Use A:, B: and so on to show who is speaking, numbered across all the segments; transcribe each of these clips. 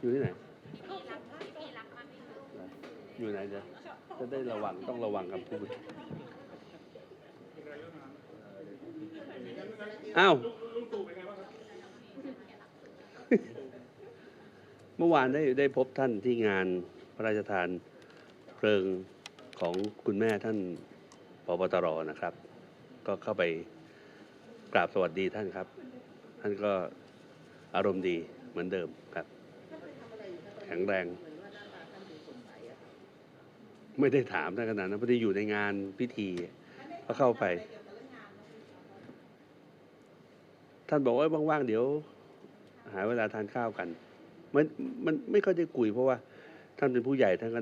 A: อยู่ที่ไหนอยู่ไหนจะจะได้ระวังต้องระวังคำพูดอ้าวเมื่อวานได้ได้พบท่านที่งานพระราชทานเพลิงของคุณแม่ท่านปปตรนะครับ ก็เข้าไปกราบสวัสดีท่านครับ ท่านก็อารมณ์ดีเหมือนเดิมครับ แข็งแรง ไม่ได้ถามท่านขนาดนั้นพอดีอยู่ในงานพิธีก็เข้าไป ท่านบอกว่าว่างๆเดี๋ยว หาเวลาทานข้าวกัน มันมันไม่ค่อยได้คุยเพราะว่า ท่านเป็นผู้ใหญ่ท่านก็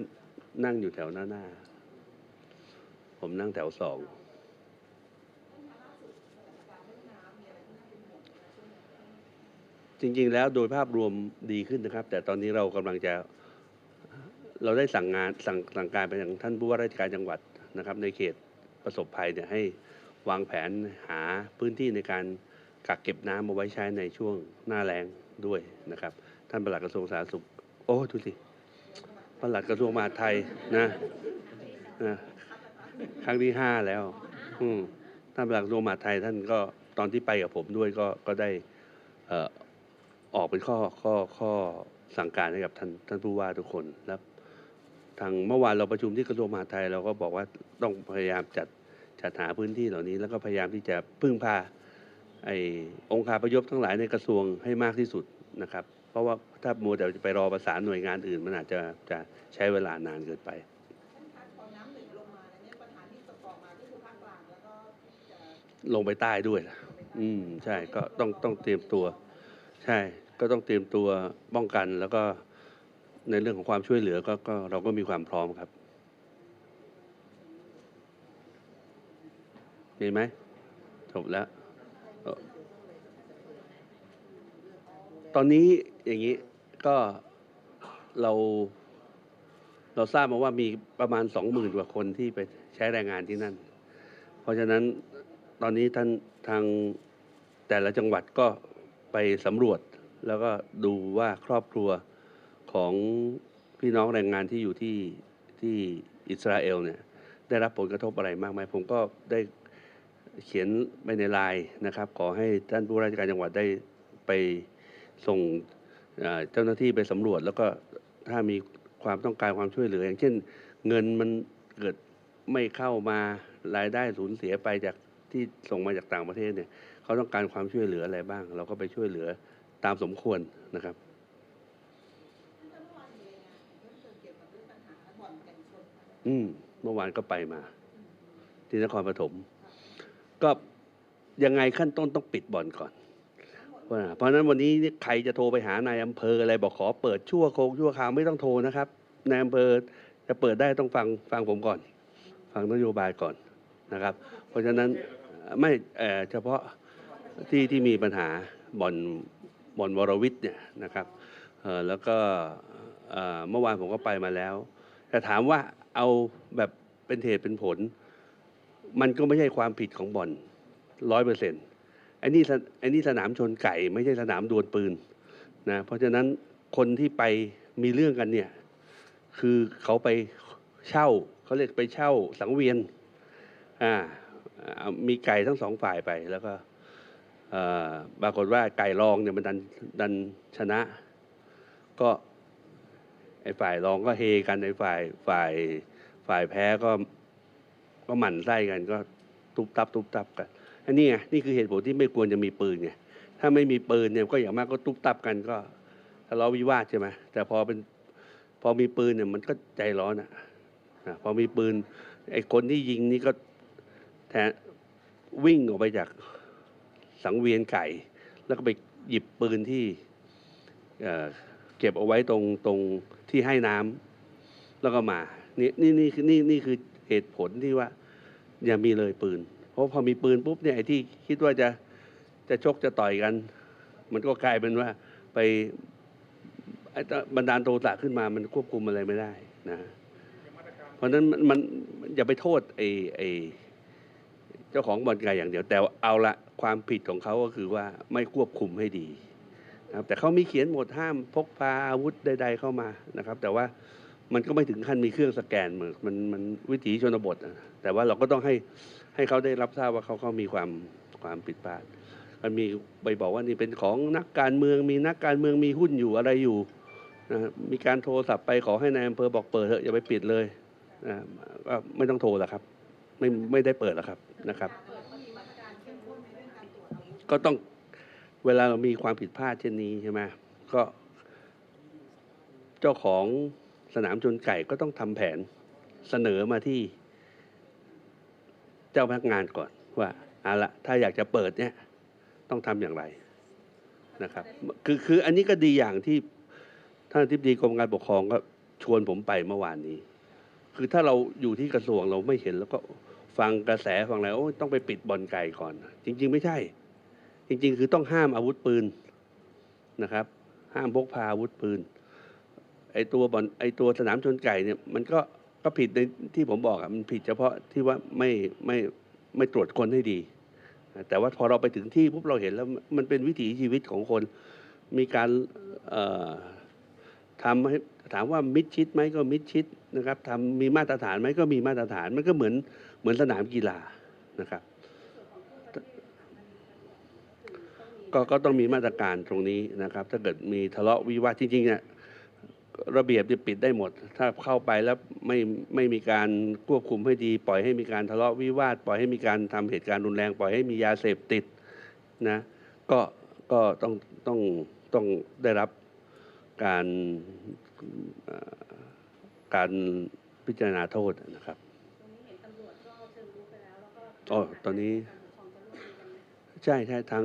A: นั่งอยู่แถวหน้าหน้า ผมนั่งแถวสอง จริง ๆ แล้วโดยภาพรวมดีขึ้นนะครับ แต่ตอนนี้เรากำลังจะเราได้สั่งงานสั่งสั่งการไปยังท่านผู้ว่าราชการจังหวัดนะครับ ในเขตประสบภัยเนี่ยให้วางแผนหาพื้นที่ในการกักเก็บน้ำเอาไว้ใช้ในช่วงหน้าแล้งด้วยนะครับ ท่านปลัดกระทรวงสาธารณสุข โอ้ดูสิปลัดกระทรวงมหาดไทยนะนะครั้งที่ห้าแล้ว อืมท่านปลัดกระทรวงมหาดไทยท่านก็ตอนที่ไปกับผมด้วยก็ก็ได้เอ่อ ออกเป็นข้อข้อข้อสั่งการให้กับท่านท่านผู้ว่าทุกคนแล้วทางเมื่อวานเราประชุมที่กระทรวงมหาดไทยเราก็บอกว่าต้องพยายามจัดจัดหาพื้นที่เหล่านี้ แล้วก็พยายามที่จะพึ่งพาไอ้องค์คาพยพทั้งหลายในกระทรวงให้มากที่สุดนะครับ เพราะว่าถ้ามัวแต่จะไปรอประสานหน่วยงานอื่น มันอาจจะจะใช้เวลานานเกินไป
B: ลงมาแล้วเนี่ยปัญหาที่ตกออกมาก็คือภาคกลางแล้วก็จะ
A: ลงไปใต้ด้วยนะอืมใช่ก็ต้องต้องเตรียมตัว ใช่ ก็ต้องเตรียมตัวป้องกัน แล้วก็ในเรื่องของความช่วยเหลือก็ก็เราก็มีความพร้อมครับมีไหมจบแล้ว ตอนนี้อย่างนี้ก็เรา เราทราบมาว่ามีประมาณสองหมื่นกว่าคนที่ไปใช้แรงงานที่นั่น เพราะฉะนั้นตอนนี้ท่านทางแต่ละจังหวัดก็ไปสำรวจ แล้วก็ดูว่าครอบครัวของพี่น้องแรงงานที่อยู่ที่ที่อิสราเอลเนี่ยได้รับผลกระทบอะไรมากไหมผมก็ได้เขียนไปในไลน์นะครับ ขอให้ท่านผู้ราชการจังหวัดได้ไปส่งเอ่อเจ้าหน้าที่ไปสำรวจ แล้วก็ถ้ามีความต้องการความช่วยเหลือ อย่างเช่น เงินมันเกิดไม่เข้ามารายได้สูญเสียไปจากที่ส่งมาจากต่างประเทศเนี่ยเขาต้องการความช่วยเหลืออะไรบ้าง เราก็ไปช่วยเหลือ ตามสมควรนะครับ
B: ท่านเมื่อวานมีรายงานเพิ่มเติมเกี่ยวกับเรื่องปัญหาบ่อนไก่ชนนะคะ
A: อืมเมื่อวานก็ไปมา ที่นครปฐมก็ยังไงขั้นต้นต้องปิดบ่อนก่อนว่าเพราะฉะนั้นวันนี้นี่ใครจะโทรไปหานายอำเภออะไรบอกขอเปิดชั่วโคงชั่วคราวไม่ต้องโทรนะครับนายอำเภอจะเปิดได้ต้องฟังฟังผมก่อน ฟังนโยบายก่อนนะครับ เพราะฉะนั้นไม่เอ่อเฉพาะที่ที่มีปัญหาบ่อน บอนวรวิทย์เนี่ยนะครับแล้วก็เมื่อวานผมก็ไปมาแล้ว แต่ถามว่าเอาแบบเป็นเหตุเป็นผล มันก็ไม่ใช่ความผิดของบ่อนร้อยเปอร์เซ็นต์ไอ้นี่ไอ้นี่สนามชนไก่ ไม่ใช่สนามดวลปืนนะเพราะฉะนั้นคนที่ไปมีเรื่องกันเนี่ยคือเขาไปเช่าเขาเรียกไปเช่าสังเวียนอ่ามีไก่ทั้งสองฝ่ายไปแล้วก็ ปรากฏว่าไก่รองเนี่ยมันดันดันชนะ ก็ไอ้ฝ่ายรองก็เฮกันไอ้ฝ่ายฝ่ายฝ่ายแพ้ก็ก็หมั่นไส้กันก็ทุบตับทุบตับกันอันนี้ไงนี่คือเหตุผลที่ไม่ควรจะมีปืนไงถ้าไม่มีปืนเนี่ยก็อย่างมากก็ทุบตับกันก็ทะเลาะวิวาทใช่ไหมแต่พอเป็นพอมีปืนเนี่ยมันก็ใจร้อนอะนะพอมีปืนไอ้คนที่ยิงนี่ก็แทนวิ่งออกไปจาก สังเวียนไก่ แล้วก็ไปหยิบปืนที่เเก็บเอาไว้ตรงตรงที่ให้น้ำแล้วก็มานี่นี่นี่คือนี่นี่คือเหตุผลที่ว่า อย่ามีเลยปืน เพราะพอมีปืนปุ๊บเนี่ยไอ้ที่คิดว่าจะจะชกจะต่อยกัน มันก็กลายเป็นว่าไปไอ้บันดาลโทสะขึ้นมามันควบคุมอะไรไม่ได้นะ เพราะฉะนั้นมันมันมันอย่าไปโทษไอ้ไอ้ เจ้าของบ่อนไก่อย่างเดียว แต่เอาละความผิดของเขาก็คือว่าไม่ควบคุมให้ดีนะครับแต่เขามีเขียนหมดห้ามพกพาอาวุธใด ๆ เข้ามานะครับ แต่ว่ามันก็ไม่ถึงขั้นมีเครื่องสแกนเหมือนมันมันวิถีชนบทอะแต่ว่าเราก็ต้องให้ให้เขาได้รับทราบว่าเขาเขามีความความผิดพลาดมันมีไปบอกว่านี่เป็นของนักการเมืองมีนักการเมืองมีหุ้นอยู่อะไรอยู่นะมีการโทรศัพท์ไปขอให้นายอำเภอบอกเปิดเถอะอย่าไปปิดเลยนะก็ไม่ต้องโทรแล้วครับ ไม่ไม่ได้เปิดแล้วครับนะครับ
B: ก็ต้อ
A: งเวลาเรามีความผิดพลาดเช่นนี้ใช่ไหมก็ เจ้าของสนามชนไก่ก็ต้องทำแผนเสนอมาที่ เจ้าพนักงานก่อนว่าเอาละถ้าอยากจะเปิดเนี่ย ต้องทำอย่างไรนะครับ คือคืออันนี้ก็ดีอย่างที่ท่านอธิบดีกรมการปกครองก็ชวนผมไปเมื่อวานนี้ คือถ้าเราอยู่ที่กระทรวงเราไม่เห็น แล้วก็ฟังกระแสฟังอะไรโอ้ยต้องไปปิดบ่อนไก่ก่อน จริง ๆ ไม่ใช่ จริง ๆ คือต้องห้ามอาวุธปืนนะครับ ห้ามพกพาอาวุธปืนไอตัวบ่อนไอตัวสนามชนไก่เนี่ยมันก็ก็ผิดในที่ผมบอกอะมันผิดเฉพาะที่ว่าไม่ไม่ไม่ตรวจคนให้ดี แต่ว่าพอเราไปถึงที่ปุ๊บเราเห็นแล้วมันเป็นวิถีชีวิตของคนมีการ ทำถามว่ามิดชิดไหมก็มิดชิดนะครับทำมีมาตรฐานไหมก็มีมาตรฐานมันก็เหมือนเหมือนสนามกีฬานะครับก็ก็ต้องมีมาตรการตรงนี้นะครับ ถ้าเกิดมีทะเลาะวิวาทจริงๆเนี่ยระเบียบจะปิดได้หมด ถ้าเข้าไปแล้วไม่ไม่มีการควบคุมให้ดี ปล่อยให้มีการทะเลาะวิวาทปล่อยให้มีการทำเหตุการณ์รุนแรง ปล่อยให้มียาเสพติดนะก็ก็ต้องต้องต้องได้รับ การเอ่อการพิจารณาโทษนะครับ
C: ตรงนี้เห็นตำรวจก็เชิญรู้ไปแล้วแล้วก็
A: อ๋อตอนนี้
C: การปกครองจะร่วมมือกันไหม
A: ใช่ใช่ทาง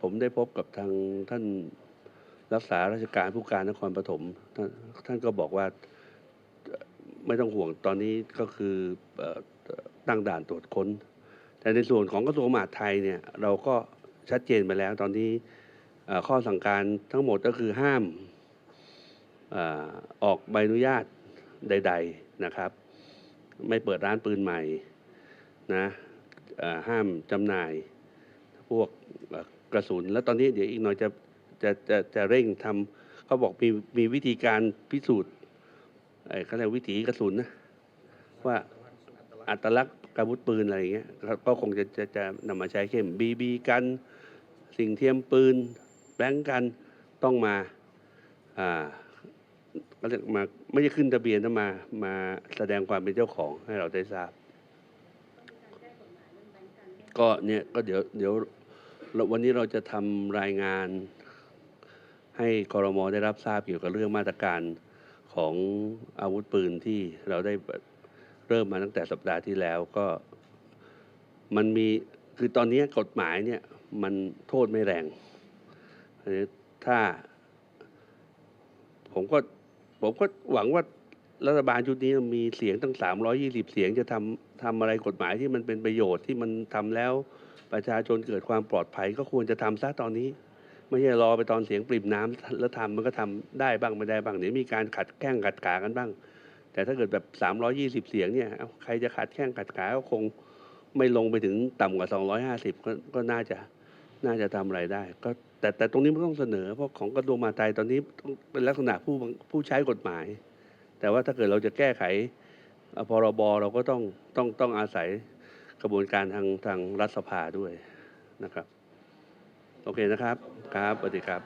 A: ผมได้พบกับทางท่านรักษาราชการผู้การนครปฐมท่านท่านก็บอกว่าเอ่อไม่ต้องห่วงตอนนี้ก็คือเอ่อตั้งด่านตรวจค้น แต่ในส่วนของกระทรวงมหาดไทยเนี่ยเราก็ชัดเจนไปแล้วตอนนี้เอ่อข้อสั่งการทั้งหมดก็คือห้ามเออกใบอนุญาตใด ๆนะครับ ไม่เปิดร้านปืนใหม่นะห้ามจำหน่าย พวกกระสุน แล้วตอนนี้เดี๋ยวอีกหน่อยจะจะจะจะเร่งทำเขาบอกมีมีวิธีการพิสูจน์ไอ้เขาเรียกวิถีกระสุนนะว่าอัตลักษณ์อาวุธปืนอะไรอย่างเงี้ยก็คงจะจะจะนำมาใช้เข้มบีบีกันสิ่งเทียมปืนแบงก์กันต้องมาอ่า ก็เรียกมาไม่ใช่ขึ้นทะเบียนนะมามาแสดงความเป็นเจ้าของให้เราได้ทราบ
C: การแก้กฎหมายเรื่องแบงก์กันเนี่ย
A: ก็เนี่ยก็เดี๋ยวเดี๋ยวเราวันนี้เราจะทำรายงาน ให้คอรมอได้รับทราบเกี่ยวกับเรื่องมาตรการของอาวุธปืนที่เราได้เริ่มมาตั้งแต่สัปดาห์ที่แล้วก็มันมีคือตอนนี้กฎหมายเนี่ยมันโทษไม่แรงอันนี้ถ้าผมก็ ผมก็หวังว่ารัฐบาลชุดนี้มีเสียงตั้ง 320 เสียงจะทำทำอะไรกฎหมายที่มันเป็นประโยชน์ที่มันทำแล้วประชาชนเกิดความปลอดภัยก็ควรจะทำซะตอนนี้ ไม่ใช่รอไปตอนเสียงปริ่มน้ำแล้วทำมันก็ทำได้บ้างไม่ได้บ้างเดี๋ยวมีการขัดแข้งขัดขากันบ้าง แต่ถ้าเกิดแบบ 320 เสียงเนี่ยใครจะขัดแข้งขัดขาก็คงไม่ลงไปถึงต่ำกว่า 250 ก็ก็น่าจะ น่าจะทำอะไรได้ ก็แต่แต่ตรงนี้มันต้องเสนอ เพราะของกระทรวงมหาดไทยตอนนี้ต้องเป็นลักษณะผู้ผู้ใช้กฎหมาย แต่ว่าถ้าเกิดเราจะแก้ไขอ่อพรบเราก็ต้องต้องต้องอาศัยกระบวนการทางทางรัฐสภาด้วยนะครับ โอเคนะครับ ครับสวัสดีครับ